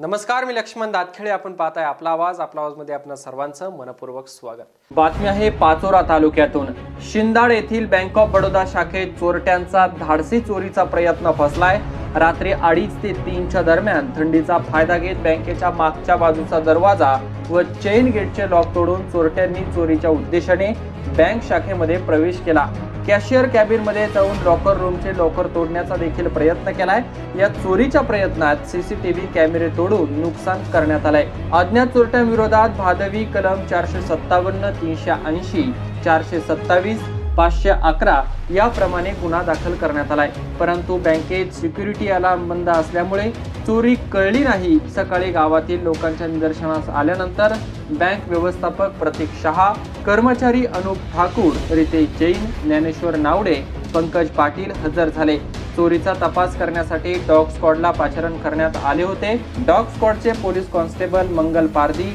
नमस्कार मी लक्ष्मण दातखेडे. आपण पाहताय आपला आवाज. आपला आवाजमध्ये आपणा सर्वांचं मनपूर्वक स्वागत. बातमी आहे पाचोरा तालुक्यातून. शिंदाड येथील बँक ऑफ बडोदा शाखेत चोरट्यांचा धाडसी चोरीचा प्रयत्न फसलाय. रात्री अडीच ते तीनच्या दरम्यान थंडीचा फायदा घेत बँकेच्या मागच्या बाजूचा दरवाजा व चेन गेटचे लॉक तोडून चोरट्यांनी चोरीच्या उद्देशाने बँक शाखेमध्ये प्रवेश केला. कॅशियर कॅबिनमध्ये जाऊन लॉकर रूमचे लॉकर तोडण्याचा देखील प्रयत्न केलाय. या चोरीच्या प्रयत्नात सीसीटीव्ही कॅमेरे तोडून नुकसान करण्यात आलंय. अज्ञात चोरट्यांविरोधात भादवी कलम चारशे सत्तावन्न तीनशे ऐंशी चारशे सत्तावीस पाचशे अकरा याप्रमाणे गुन्हा दाखल करण्यात आलाय. परंतु बँकेत सिक्युरिटी अलार्म बंद असल्यामुळे चोरी कळली नाही. सकाळी गावातील लोकांच्या निदर्शनास आल्यानंतर बँक व्यवस्थापक प्रतीक शहा कर्मचारी अनुप ठाकूर रितेश जैन ज्ञानेश्वर नावडे पंकज पाटील हजर झाले. चोरीचा तपास करण्यासाठी डॉग स्क्वॉडला पाचारण करण्यात आले होते. डॉग स्क्वॉडचे पोलीस कॉन्स्टेबल मंगल पारदी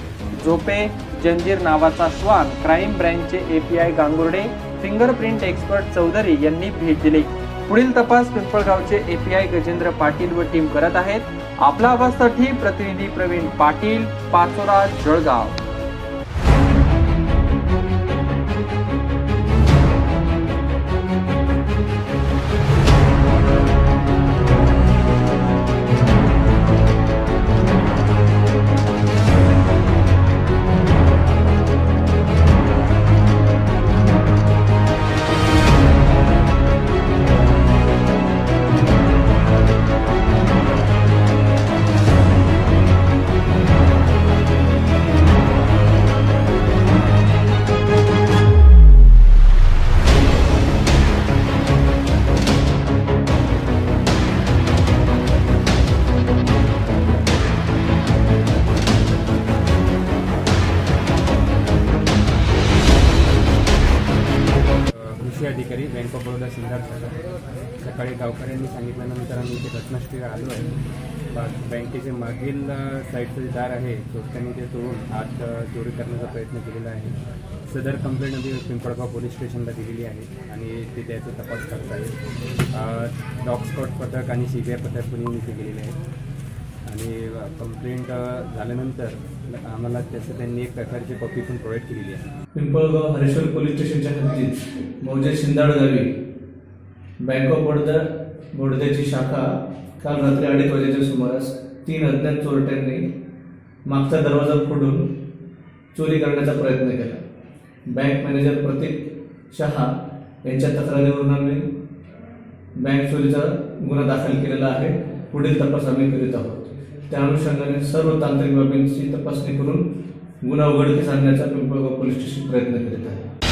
झोपे जंजीर नावाचा श्वान crime ब्रँचचे API Gangurde fingerprint expert Chaudhari यांनी भेट दिली. पुढील तपास पिंपळगावचे एपीआय गजेंद्र पाटील व टीम करत आहेत. आपला आवाजसाठी प्रतिनिधी प्रवीण पाटील पाचोरा जळगाव. या अधिकारी बँक ऑफ बडोदा सिंधार सकाळी गावकऱ्यांनी सांगितल्यानंतर आम्ही इथे घटनास्थळी आलो आहे. बँकेचे मागील साईडचं जे दार आहे चोरट्यांनी ते तोडून आत चोरी करण्याचा प्रयत्न केलेला आहे. सदर कंप्लेंट आम्ही पिंपळगाव पोलीस स्टेशनला दिलेली आहे आणि ते त्याचा तपास करत आहे डॉग स्कॉट पथक आणि सी बी आय पथक कोणी इथे गेलेले आहेत. आणि कंप्लेंट झाल्यानंतर आम्हाला त्याचं त्यांनी एक प्रकारची कॉपी पण प्रोव्हाइड केलेली आहे. पिंपळगाव हरेश्वर पोलीस स्टेशनच्या हद्दीत मौजे शिंदाड गावी बँक ऑफ बडोदा बडोद्याची शाखा काल रात्री अडीच वाजेच्या सुमारास तीन अज्ञात चोरट्यांनी मागचा दरवाजा फोडून चोरी करण्याचा प्रयत्न केला. बँक मॅनेजर प्रतीक शहा यांच्या तक्रारीवरून आम्ही बँक चोरीचा गुन्हा दाखल केलेला आहे. पुढील तपास आम्ही करीत आहोत. त्या अनुषंगाने सर्व तांत्रिक बाबींची तपासणी करून गुन्हा उघडकीस आणण्याचा पिंपळगाव पोलीस स्टेशन प्रयत्न करीत आहे.